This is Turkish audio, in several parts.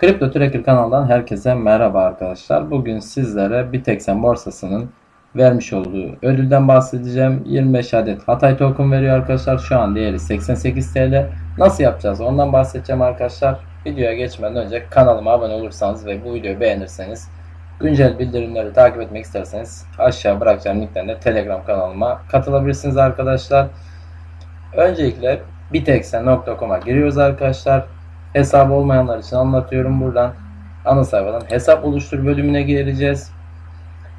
Kripto Tracker kanalından herkese merhaba arkadaşlar. Bugün sizlere Bitexen borsasının vermiş olduğu ödülden bahsedeceğim. 25 adet Hatay token veriyor arkadaşlar. Şu an değeri 88 TL. Nasıl yapacağız ondan bahsedeceğim arkadaşlar. Videoya geçmeden önce kanalıma abone olursanız ve bu videoyu beğenirseniz güncel bildirimleri takip etmek isterseniz aşağı bırakacağım linkten de Telegram kanalıma katılabilirsiniz arkadaşlar. Öncelikle bitexen.com'a giriyoruz arkadaşlar. Hesabı olmayanlar için anlatıyorum buradan. Ana sayfadan hesap oluştur bölümüne gireceğiz.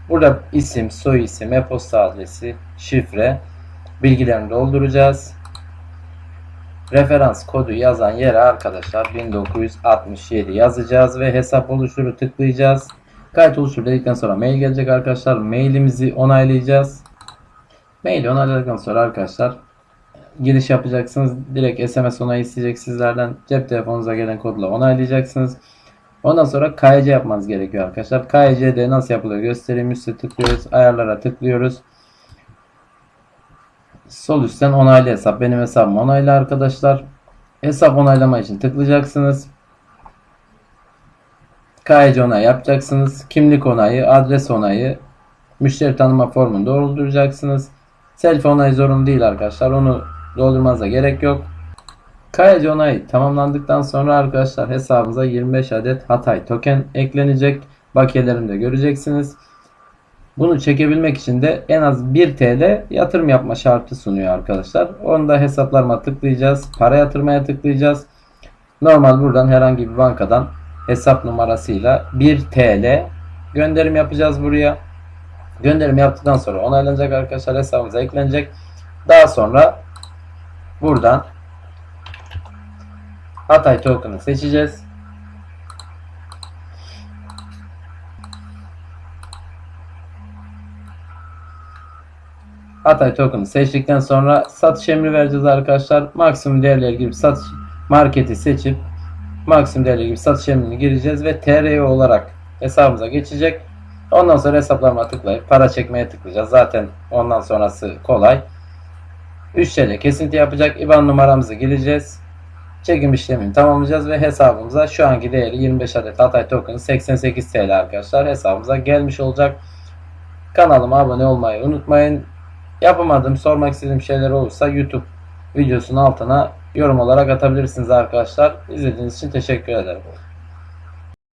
Burada isim, soy isim, e-posta adresi, şifre bilgilerini dolduracağız. Referans kodu yazan yere arkadaşlar 1967 yazacağız ve hesap oluşturu tıklayacağız. Kayıt oluştur dedikten sonra mail gelecek arkadaşlar. Mailimizi onaylayacağız. Maili onayladıktan sonra arkadaşlar giriş yapacaksınız. Direkt SMS onayı isteyecek sizlerden. Cep telefonunuza gelen kodla onaylayacaksınız. Ondan sonra KYC yapmanız gerekiyor arkadaşlar. KYC'de nasıl yapılıyor göstereyim. Üste tıklıyoruz. Ayarlara tıklıyoruz. Sol üstten onaylı hesap. Benim hesabım onaylı arkadaşlar. Hesap onaylama için tıklayacaksınız. KYC onayı yapacaksınız. Kimlik onayı, adres onayı, müşteri tanıma formunu dolduracaksınız. Selfie onayı zorunlu değil arkadaşlar. Onu doldurmanıza gerek yok. KYC onayı tamamlandıktan sonra arkadaşlar hesabınıza 25 adet Hatay token eklenecek. Bakiyelerini de göreceksiniz. Bunu çekebilmek için de en az 1 TL yatırım yapma şartı sunuyor arkadaşlar. Onu da hesaplarıma tıklayacağız. Para yatırmaya tıklayacağız. Normal buradan herhangi bir bankadan hesap numarasıyla 1 TL gönderim yapacağız buraya. Gönderim yaptıktan sonra onaylanacak arkadaşlar hesabımıza eklenecek. Daha sonra buradan Hatay token'ı seçeceğiz. Hatay token'ı seçtikten sonra satış emri vereceğiz arkadaşlar. Maksimum değerle ilgili satış marketi seçip maksimum değerle ilgili satış emrini gireceğiz ve TRY olarak hesabımıza geçecek. Ondan sonra hesaplarıma tıklayıp para çekmeye tıklayacağız. Zaten ondan sonrası kolay. 3 TL kesinti yapacak. IBAN numaramızı gireceğiz. Çekim işlemini tamamlayacağız ve hesabımıza şu anki değeri 25 adet Hatay token 88 TL arkadaşlar hesabımıza gelmiş olacak. Kanalıma abone olmayı unutmayın. Yapamadığım, sormak istediğim şeyler olursa YouTube videosunun altına yorum olarak atabilirsiniz arkadaşlar. İzlediğiniz için teşekkür ederim.